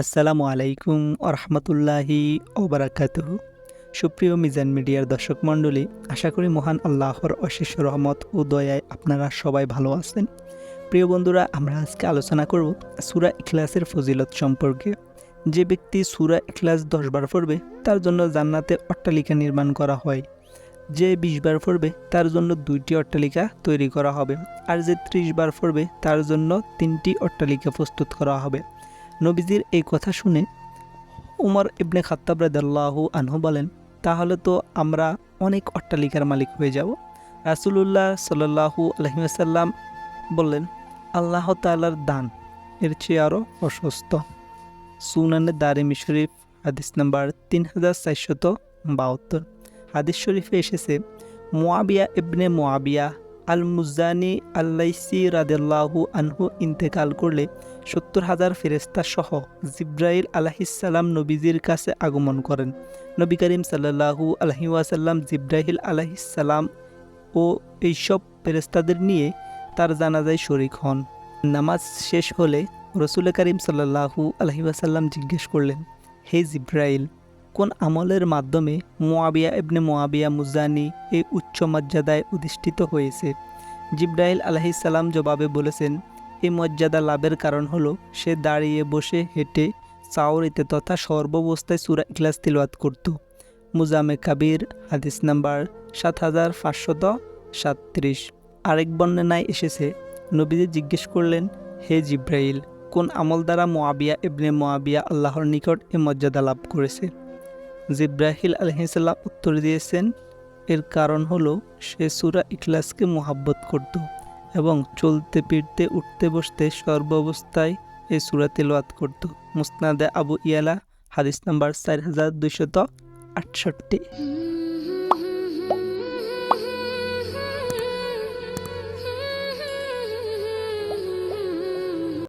আসসালামু আলাইকুম আরহামতুল্লাহি ওবরাকাতুহ। সুপ্রিয় মিজান মিডিয়ার দর্শক মণ্ডলী, আশা করি মহান আল্লাহর অশেষ রহমত ও দয়ায় আপনারা সবাই ভালো আছেন। প্রিয় বন্ধুরা, আমরা আজকে আলোচনা করব সুরা ইখলাসের ফজিলত সম্পর্কে। যে ব্যক্তি সুরা ইখলাস দশবার পড়বে, তার জন্য জান্নাতে অট্টালিকা নির্মাণ করা হয়। যে বিশ বার পড়বে, তার জন্য দুইটি অট্টালিকা তৈরি করা হবে। আর যে ত্রিশ বার পড়বে, তার জন্য তিনটি অট্টালিকা প্রস্তুত করা হবে। নবীজির এই কথা শুনে উমর ইবনে খাত্তাব রাদাল্লাহু আনহু বলেন, তাহলে তো আমরা অনেক অট্টালিকার মালিক হয়ে যাব। রাসুলুল্লাহ সাল্লাহু আলহিমাসাল্লাম বললেন, আল্লাহ তালার দান এর চেয়ে আরও অসুস্থ সুনানে দারিমি শরীফ হাদিস নাম্বার তিন হাজার চারশত বাহাত্তর। হাদিস শরীফে এসেছে মোয়াবিয়া ইবনে মোয়াবিয়া আল মুজানি আল্লাইসি রাদেল্লাহু আনহু ইন্তেকাল করলে সত্তর হাজার ফেরেস্তা সহ জিব্রাইল আলাহিসাল্লাম নবীজির কাছে আগমন করেন। নবী করিম সাল্লাহু আলহি ওয়াসাল্লাম জিব্রাহিল আলাহিসাল্লাম ও এইসব ফেরেস্তাদের নিয়ে তার জানাজায় শরিক হন। নামাজ শেষ হলে রসুল করিম সাল্লাহু আলহি ওয়াসাল্লাম জিজ্ঞেস করলেন, হে জিব্রাইল, কোন আমলের মাধ্যমে মোয়াবিয়া ইবনে মোয়াবিয়া মুজানি এই উচ্চ মর্যাদায় অধিষ্ঠিত হয়েছে? জিব্রাইল আলহিসাল্লাম জবাবে বলেছেন এই মর্যাদা লাভের কারণ হলো সে দাঁড়িয়ে বসে হেঁটে চাওরিতে তথা সর্বাবস্থায় সুরা ইখলাস তিলওয়াত করত। মুজামে কাবির, হাদিস নাম্বার সাত হাজার পাঁচশত সাতত্রিশ আরেক বর্ণনায় এসেছে, নবীজি জিজ্ঞেস করলেন, হে জিব্রাইল, কোন আমল দ্বারা মোয়াবিয়া ইবনে মোয়াবিয়া আল্লাহর নিকট এ মর্যাদা লাভ করেছে? জিব্রাহিল আলহিসাল্লাম উত্তর দিয়েছেন, এর কারণ হলো সে সুরা ইখলাসকে মোহাব্বত করত। এবং চলতে ফিরতে, উঠতে বসতে সর্ব অবস্থায় এই সুরাতে লোয়াত করত। মুসনাদে আবু ইয়ালা, হাদিস নাম্বার চার হাজার দুইশত আটষট্টি।